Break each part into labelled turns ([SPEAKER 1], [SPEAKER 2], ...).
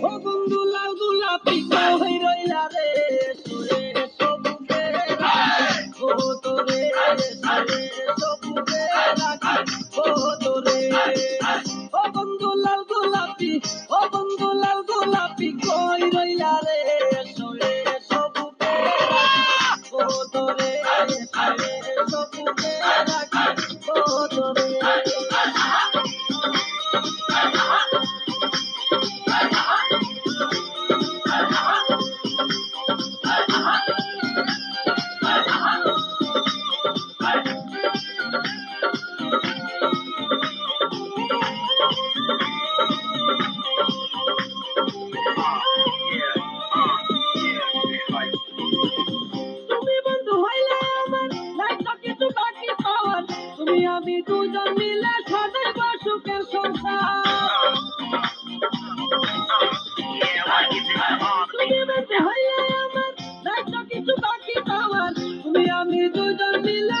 [SPEAKER 1] ও বন্ধু আমি দুজন মিলে সাজাইব সুখের সংসার। তুমি আমার কিছু বাকি পাওয়ার। তুমি আমি দুজন মিলে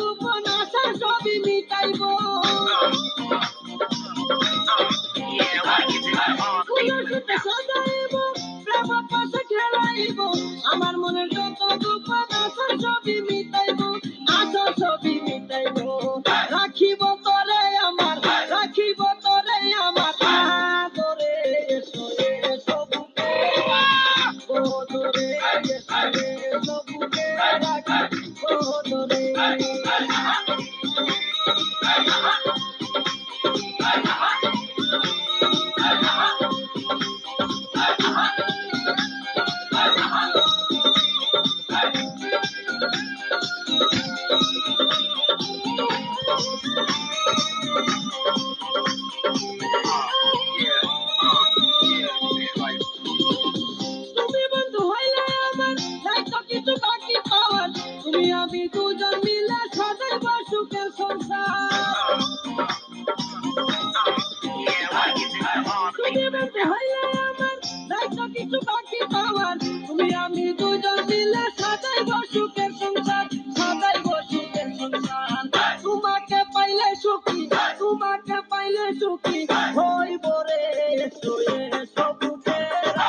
[SPEAKER 1] আমার মনের যত দুঃখ আশা ছবি মিটাইব, আশা ছবি মিটাইব। রাখিব তরে আমার, রাখিব তরে আমার। আদরে সোয়ে সবুকে ও তোরে সবুকে রাখি, ও তুমি আমি দুজন মিলে সাজাইব সুখের সংসার আমার লাইফটা কিছু বাকি পাওয়ার। তুমি আমি দুজন মিলে সাজাইব সুখের সংসার সাজাইব সুখের সংসার তোমাকে পাইলে সুখী, তোমাকে পাইলে সুখী।